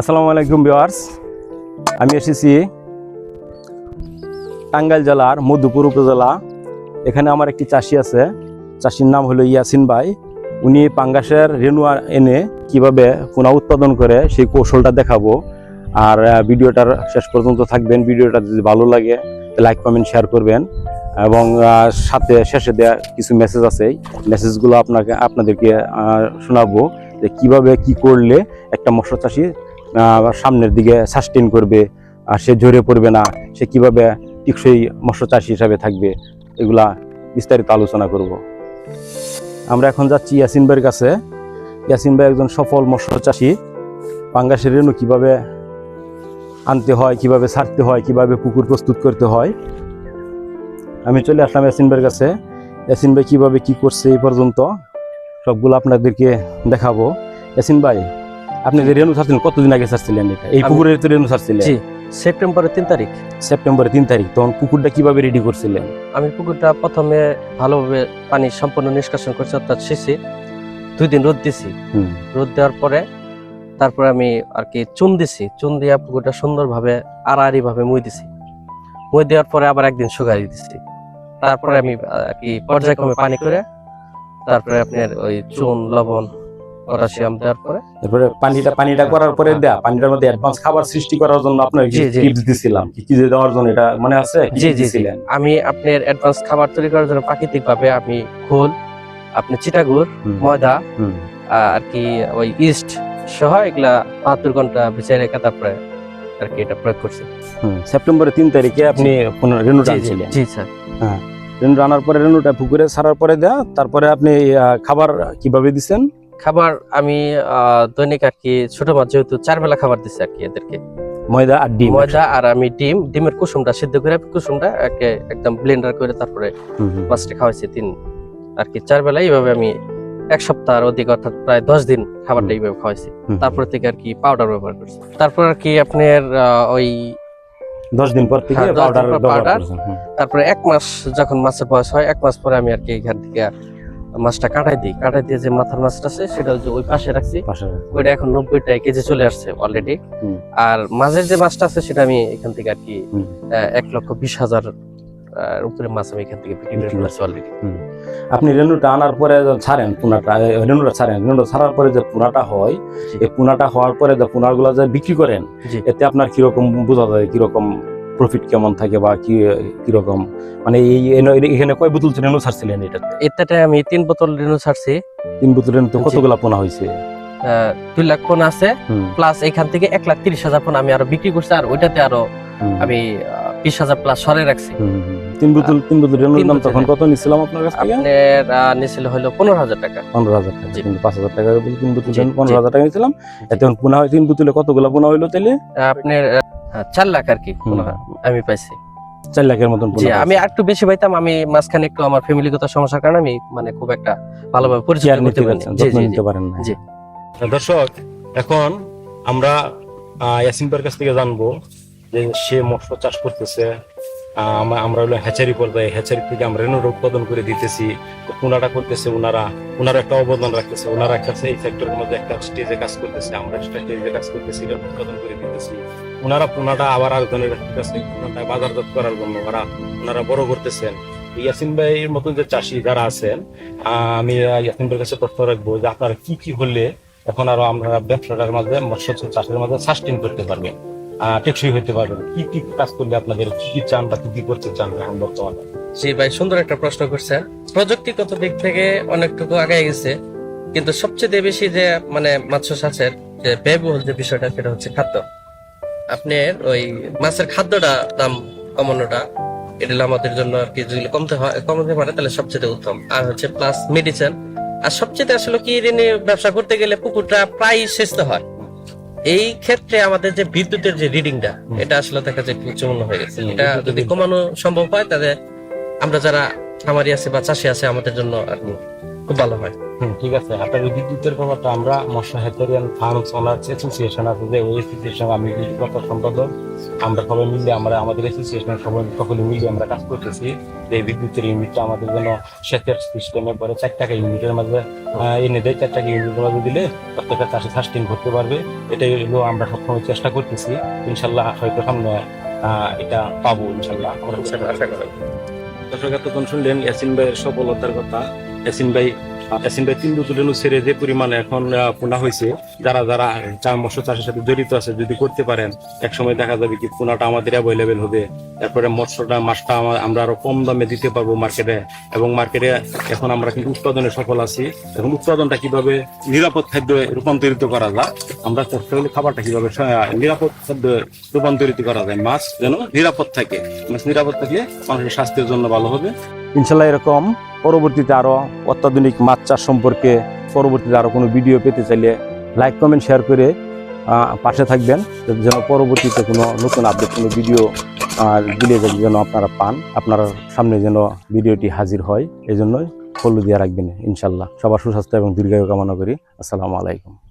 আসসালামু আলাইকুম ভিউয়ার্স। আমি এসেছি টাঙ্গাইল জেলার মধুপুর উপজেলা। এখানে আমার একটি চাষি আছে। চাষির নাম হলো ইয়াসিন ভাই। উনি পাঙ্গাসের রেনুয়া এনে কীভাবে পোনা উৎপাদন করে সেই কৌশলটা দেখাবো। আর ভিডিওটার শেষ পর্যন্ত থাকবেন। ভিডিওটা যদি ভালো লাগে, লাইক, কমেন্ট, শেয়ার করবেন। এবং সাথে শেষে দেওয়া কিছু মেসেজ আছে। মেসেজগুলো আপনাকে, আপনাদেরকে শোনাবো যে কীভাবে কি করলে একটা মৎস্য চাষি সামনের দিকে সাস্টেন করবে, আর সে ঝরে পড়বে না, সে কীভাবে টিকসই মৎস্য চাষি হিসাবে থাকবে, এগুলা বিস্তারিত আলোচনা করব। আমরা এখন যাচ্ছি ইয়াসিন ভাইয়ের কাছে। ইয়াসিন ভাই একজন সফল মৎস্য চাষি। পাঙ্গাসের রেণু কীভাবে আনতে হয়, কীভাবে ছাড়তে হয়, কীভাবে পুকুর প্রস্তুত করতে হয়। আমি চলে আসলাম ইয়াসিন ভাইয়ের কাছে। ইয়াসিন ভাই কীভাবে কি করছে এই পর্যন্ত সবগুলো আপনাদেরকে দেখাবো। ইয়াসিন ভাই আপনি যে রেণু ছাড়ছিলেন কতদিন আগে ছাড়ছিলেন এটা? এই পুকুরের তো রেণু ছাড়ছিলেন? জি সেপ্টেম্বরের তিন তারিখ। সেপ্টেম্বরের তিন তারিখ তখন পুকুরটা কীভাবে রেডি করছিলেন? আমি পুকুরটা প্রথমে ভালোভাবে পানি সম্পূর্ণ নিষ্কাশন করছি অর্থাৎ শেষে দুই দিন রোদ দিছি। হুম। রোদ দেওয়ার পরে তারপরে আমি আর কি চুন দিছি। চুন দিয়া পুকুরটা সুন্দরভাবে আড়াআড়ি ভাবে মুই দিছি। মুই দেওয়ার পরে আবার একদিন শুকাই দিছি। তারপরে আমি আর কি পর্যায়ক্রমে পানি করে তারপরে আপনার ওই চুন লবণ পটাশিয়াম দেওয়ার পরে? তারপরে পানিটা পানিটা করার পরে দেয়া পানিটার মধ্যে অ্যাডভান্স খাবার সৃষ্টি করার জন্য আপনার। টিপস দিছিলাম? কি দেওয়ার জন্য এটা মনে আছে? জি জি আমি আপনার অ্যাডভান্স খাবার তৈরি করার জন্য প্রাকৃতিক ভাবে আমি খোল আপনি চিটাগুড় হুম, ময়দা আর কি ওই ইস্ট সহ এগুলা বাহাত্তর ঘণ্টা ভিজাই রেখে তারপরে আর কি এটা প্রয়োগ করছি। সেপ্টেম্বরের তিন তারিখে আপনি পুনঃ রেণুটা জি জি আনছিলেন। জি স্যার। রেণু আনার পরে রেণুটা পুকুরে ছাড়ার পরে দেয়া তারপরে আপনি আহ, খাবার কীভাবে দিচ্ছেন খাবার আমি দৈনিক আর কি ছোট মাছ যেহেতু চার বেলা খাবার দিচ্ছি আর কি এদেরকে। ময়দা আর ডিম ময়দা আর আমি ডিম ডিমের কুসুমটা সিদ্ধ করে কুসুমটা একদম ব্লেন্ডার করে তারপরে। মাছটা খাওয়াইছি তিন আর কি চার বেলা এইভাবে আমি এক সপ্তাহ অধিক অর্থাৎ প্রায় দশ দিন খাবারটা এইভাবে খাওয়াইছি। তারপর থেকে আর কি পাউডার ব্যবহার করছি। তারপর আর কি আপনার ওই দশ দিন পর থেকে হ্যাঁ, পাউডার তারপরে এক মাস যখন মাছের বয়স হয় এক মাস পরে আমি আর কি এখান থেকে মাছটা কাটাই দিই কাটাই দিয়ে যে মাথার মাছটা আছে সেটা হচ্ছে ওই পাশে রাখছি। ওইটা এখন নব্বই টাকা কেজি চলে আসছে অলরেডি আর মাঝের যে মাছটা আছে সেটা আমি এখান থেকে আর কি এক লক্ষ বিশ হাজার উপরে মাছ আমি এখান থেকে বিক্রি করে ফেলেছি অলরেডি আপনি রেণুটা আনার পরে ছাড়েন পুনাটা এ, রেণুটা ছাড়েন রেণুটা ছাড়ার পরে যে পুনাটা হয় এই পুনাটা হওয়ার পরে যে পুনাগুলো যে বিক্রি করেন এতে আপনার কীরকম বোঝা যায় কীরকম প্রফিট কেমন থাকে বা কি কীরকম মানে এই এখানে কয় বোতল রেণু ছাড়ছিলেন এটা এটাতে আমি তিন বোতল রেনু ছাড়ছি। তিন বোতল রেণু তো। কতগুলা পোনা হয়েছে দুই লাখ পোনা আছে প্লাস এখান থেকে এক লাখ তিরিশ হাজার পোনা আমি আরও বিক্রি করছি আর ওইটাতে আরও আমি বিশ হাজার প্লাস সরে রাখছি। তিন বোতল তিন বোতল রেণুর দাম তখন। কত নিছিলাম আপনার কাছ থেকে? আপনার আহ, নিছিল হলো পনেরো হাজার টাকা। পনেরো হাজার টাকা কিন্তু পাঁচ হাজার টাকা তিন বোতল পনেরো হাজার টাকা নিয়েছিলাম এতে পুনা হয় তিন বোতলে কতগুলা পোনা হইল তাইলে? আপনার আহ, চার লাখ আর কি আমি পাইছি। চার লাখের মতন জি আমি একটু বেশি পাইতাম আমি মাঝখানে একটু আমার ফ্যামিলিগত সমস্যার কারণে আমি মানে খুব একটা ভালোভাবে পরিচয় করতে নিতে পারিনি। না জি। দর্শক এখন আমরা আহ, ইয়াসিন ভাইয়ের কাছ থেকে জানব যে সে মৎস্য চাষ করতেছে আমরা হলো হ্যাচারি পর্যায়ে হ্যাচারি থেকে আমরা রেনুর উৎপাদন করে দিতেছি। ওনারা করতেছে ওনারা ওনারা একটা অবদান রাখতেছে। ওনারা একটা এই সেক্টরের মধ্যে একটা স্টেজে কাজ করতেছে, আমরা একটা স্টেজে কাজ করতেছি উৎপাদন করে দিতেছি। ওনারা পোনাটা আবার আরেকজনের কাছে পোনাটা বাজারজাত করার জন্য। ওরা ওনারা বড় করতেছেন। ইয়াসিন ভাইয়ের মতন যে চাষি যারা আছেন আমি ইয়াসিন ভাইয়ের কাছে প্রশ্ন রাখব যে আপনারা কি কি হলে এখন আরও আমরা ব্যবসাটার মাঝে, মৎস্য চাষের মাঝে সাস্টেন করতে পারবেন। টেকসই কি কি কাজ করলে আপনাদের কি কি চান বা কি কি করতে চান এখন বর্তমানে? জি ভাই, সুন্দর একটা প্রশ্ন প্রযুক্তিগত দিক থেকে অনেকটুকু আগে গেছে, কিন্তু সবচেয়ে বেশি যে মানে মৎস্য চাষের যে ব্যয়বহুল যে বিষয়টা, সেটা হচ্ছে খাদ্য। আপনার ওই মাছের খাদ্যটা দাম কমানোটা, এটা আমাদের জন্য আর কি যদি কমতে হয়, কমাতে পারে, তাহলে সবচেয়ে উত্তম। আর হচ্ছে প্লাস মেডিসিন আর সবচেয়ে আসলে কি ঋণে ব্যবসা করতে গেলে পুকুরটা প্রায় সেচতে হয়। এই ক্ষেত্রে আমাদের যে বিদ্যুতের যে রিডিংটা। এটা আসলে দেখা যায় উচ্চমূল্য হয়ে গেছে এটা যদি কমানো সম্ভব হয় তাহলে আমরা যারা খামারি আছে বা চাষি আছে আমাদের জন্য আর কি খুব ভালো হয়। ঠিক আছে। আপনার বিদ্যুতের ব্যাপারটা আমরা মশা হেতারিয়ান ফার্ম ওনার অ্যাসোসিয়েশন আছে যে ওই অ্যাসোসিয়েশন আমি বিদ্যুৎ সম্পাদক। আমরা সবাই মিলে আমরা আমাদের অ্যাসোসিয়েশনের সবাই সকলে মিলে আমরা কাজ করতেছি যে বিদ্যুতের ইউনিটটা আমাদের জন্য সেচের সিস্টেমে পরে চার টাকা ইউনিটের মাঝে এনে দেয়। চার টাকা ইউনিটের মাঝে দিলে প্রত্যেকটা চাষি সাস্টেন করতে পারবে। এটাই হলো আমরা সবসময় চেষ্টা করতেছি। ইনশাল্লাহ হয়তো সামনে এটা পাবো ইনশাল্লাহ। আমরা আশা করি দর্শক এতক্ষণ শুনলেন ইয়াসিন ভাইয়ের সফলতার কথা। ইয়াসিন ভাই ইয়াসিন ভাই তিন বোতলের ছেড়ে যে পরিমাণে এখন পোনা হয়েছে, যারা যারা চা মৎস্য চাষের সাথে জড়িত আছে, যদি করতে পারেন এক সময় দেখা যাবে কি পোনাটা আমাদের অ্যাভেলেবেল হবে। তারপরে মৎস্যটা, মাছটা আমরা আরও কম দামে দিতে পারব মার্কেটে এবং মার্কেটে এখন আমরা কিন্তু উৎপাদনে সফল আছি। এখন উৎপাদনটা কীভাবে নিরাপদ খাদ্যে রূপান্তরিত করা যায়, আমরা চেষ্টা করি খাবারটা কীভাবে নিরাপদ খাদ্যে রূপান্তরিত করা যায়, মাছ যেন নিরাপদ থাকে। মাছ নিরাপদ থাকলে মানুষের স্বাস্থ্যের জন্য ভালো হবে। ইনশাল্লাহ এরকম পরবর্তীতে আরও অত্যাধুনিক মাছ চাষ সম্পর্কে পরবর্তীতে আরও কোনো ভিডিও পেতে চাইলে লাইক কমেন্ট শেয়ার করে পাশে থাকবেন, যেন পরবর্তীতে কোনো নতুন আপডেট কোনো ভিডিও দিলে যেন আপনারা পান, আপনার সামনে যেন ভিডিওটি হাজির হয় এই জন্যই ফলো দিয়ে রাখবেন ইনশাল্লাহ। সবার সুস্বাস্থ্য এবং দীর্ঘায়ু কামনা করি। আসসালামু আলাইকুম।